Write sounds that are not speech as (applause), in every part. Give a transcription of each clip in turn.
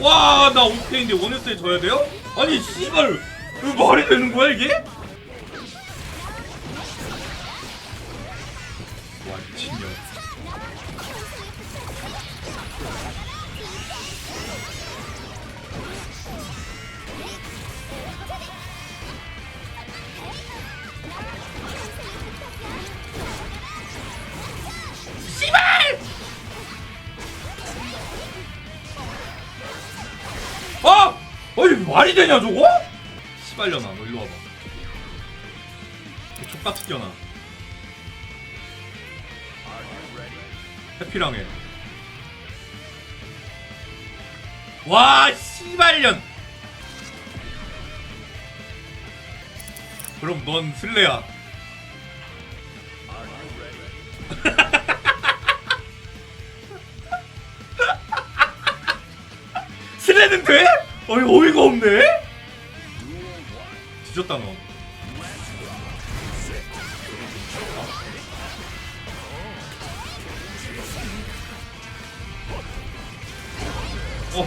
와, 나 오케이인데 원에스에 져야 돼요? 아니, 씨발. 이거 말이 되는 거야, 이게? 아! 아니 말이 되냐 저거? 씨발려나 너 일로 와봐 족같이 뛰어나 해피랑 해. 와 씨발년 그럼 넌 슬레야 슬레는 돼? 어이 어이가 없네 뒤졌다 너 어.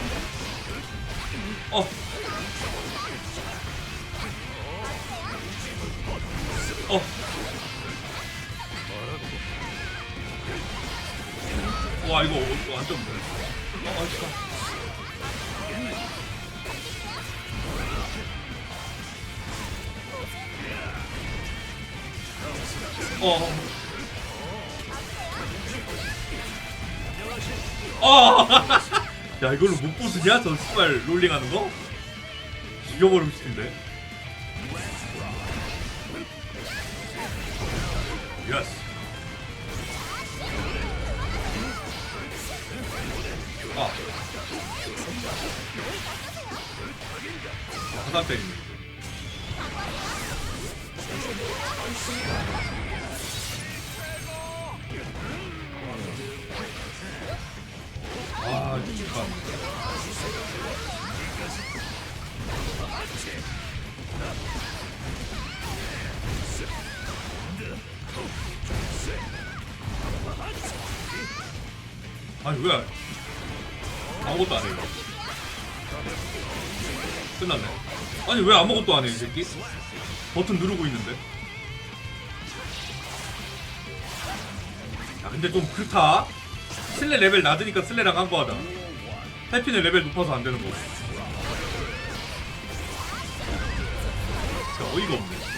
어. 어. 와 이거 어, 완전 어, 아, 어. 어. (laughs) 야 이걸로 못 부수냐? 저 씨발 롤링하는 거? 죽여버리고 싶은데. 예스. 아. 하단 때리네. 아, 미쳤다. 아니 왜 아무것도 안 해? 이거? 끝났네. 아니 왜 아무것도 안해 이 새끼? 버튼 누르고 있는데. 야 근데 좀 그렇다. 슬레 레벨 낮으니까 슬레랑 한 거하다. 해피는 레벨 높아서 안 되는 거. 진짜 어이가 없네.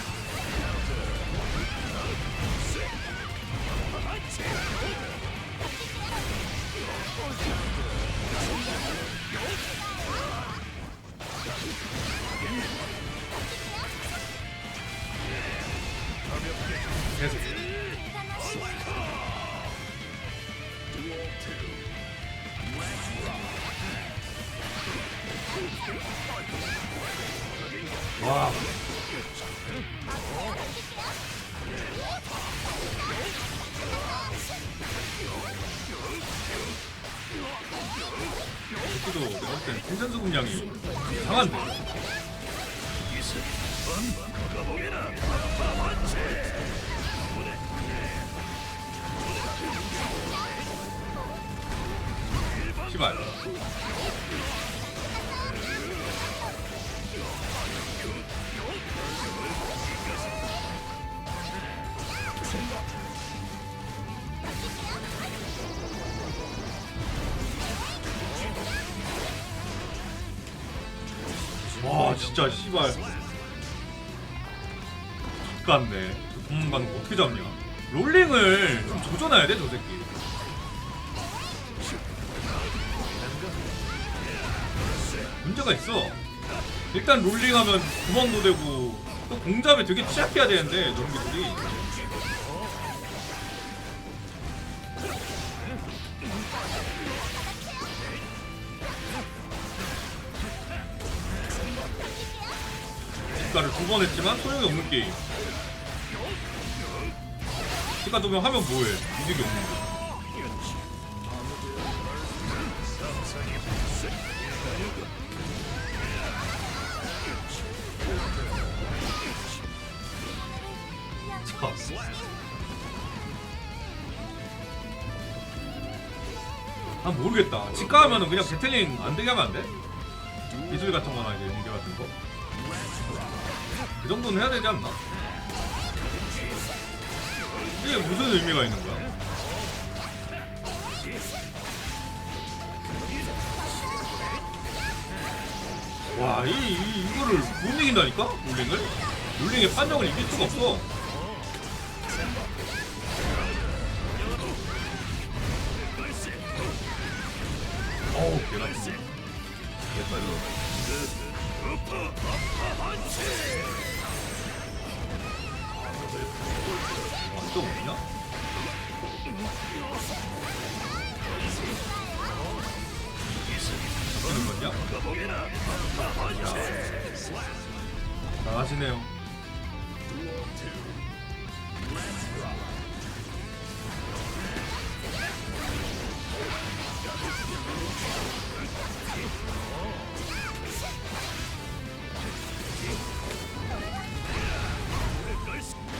와. 새끼도 내가 봤을 땐 생산 수급량이 이상한데. 시발. 와 진짜 씨발. X같네. 저 도망가는 거 어떻게 잡냐? 롤링을 좀 조져놔야 돼 저 새끼. 문제가 있어. 일단 롤링하면 구멍도 되고 또 공잡에 되게 취약해야 되는데 저런 기술이 집가를 두 번 했지만 소용이 없는 게임 집가 두면 하면 뭐해 이득이 없는데 자. 아 모르겠다 직가 하면은 그냥 배틀링 안 되게 하면 안 돼? 기술 같은 거나 이제 연계 같은 거? 그 정도는 해야 되지 않나? 이게 무슨 의미가 있는 거야? 와, 이, 이, 이거를 못 이긴다니까? 롤링을? 롤링의 판정을 이길 수가 없어. 어우, 개같은 와, 또 뭐냐? 잡히는 거냐? 나가시네요.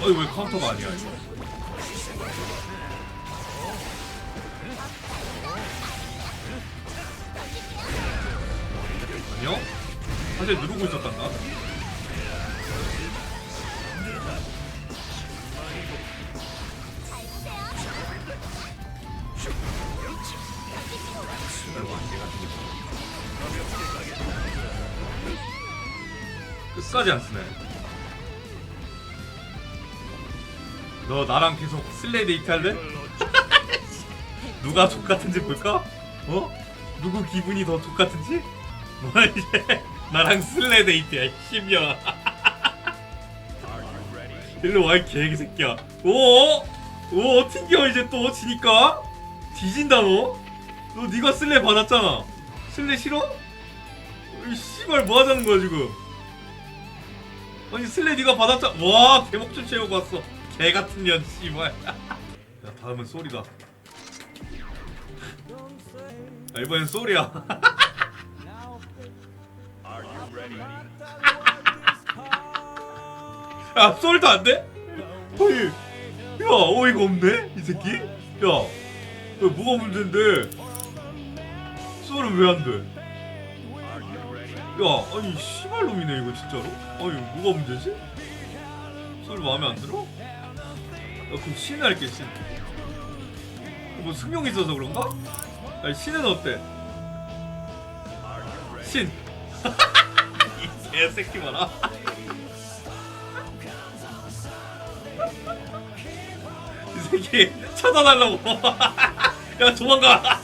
어이 왜 카운터가 아니야 이거? 아니요? 사실 누르고 있었단다. 끝까지 안 쓰네. 너 나랑 계속 슬레이 데이트 할래? (laughs) 누가 족같은지 볼까? 어? 누구 기분이 더 족같은지? 뭐 이제 (laughs) 나랑 슬레이 데이트야 심려 (laughs) 일로 와이 개새끼야 오? 오 튕겨 이제 또 지니까 뒤진다 너? 너 니가 슬레 받았잖아 슬레 싫어? 이 씨발 뭐 하자는 거야 지금 아니 슬레 니가 받았잖아 와 개목줄 채우고 왔어 개 같은 년 씨발 야 다음은 쏘리다 아, 이번엔 쏘리야 (laughs) 야, 솔도 안 돼? 어이, 야, 어이가 없네? 이 새끼? 야, 야 뭐가 문제인데? 솔은 왜 안 돼? 야, 아니, 씨발 놈이네, 이거 진짜로? 아니, 뭐가 문제지? 솔 마음에 안 들어? 야, 그럼 신 할게, 신. 뭐 승용 있어서 그런가? 야, 신은 어때? 신. (laughs) 이 개새끼 봐라. (laughs) 이 새끼 쳐다달라고 (laughs) 야 도망가